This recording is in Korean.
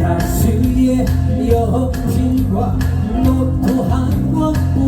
다수의 여신과 노토한 원뿐